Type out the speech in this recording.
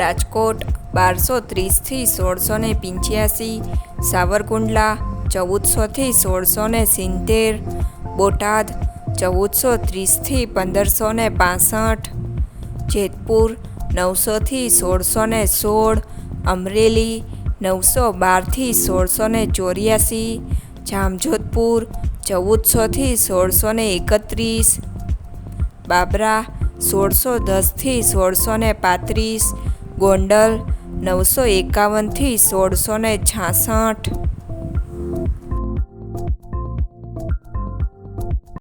રાજકોટ, બારસો ત્રીસથી સોળસો ને પંચ્યાસી, સાવરકુંડલા, ચૌદસોથી સોળસો ને સિત્તેર, બોટાદ, ચૌદસો ત્રીસથી પંદરસો ને પાસઠ, જેતપુર, નવસોથી સોળસો ને સોળ, અમરેલી, નવસો બારથી સોળસો ને ચોર્યાસી, જામજોધપુર, ચૌદસોથી સોળસો ને એકત્રીસ, બાબરા, સોળસો દસથી સોળસો ને પાંત્રીસ ગોંડલ નવસો એકાવનથી સોળસો ને છાસઠ.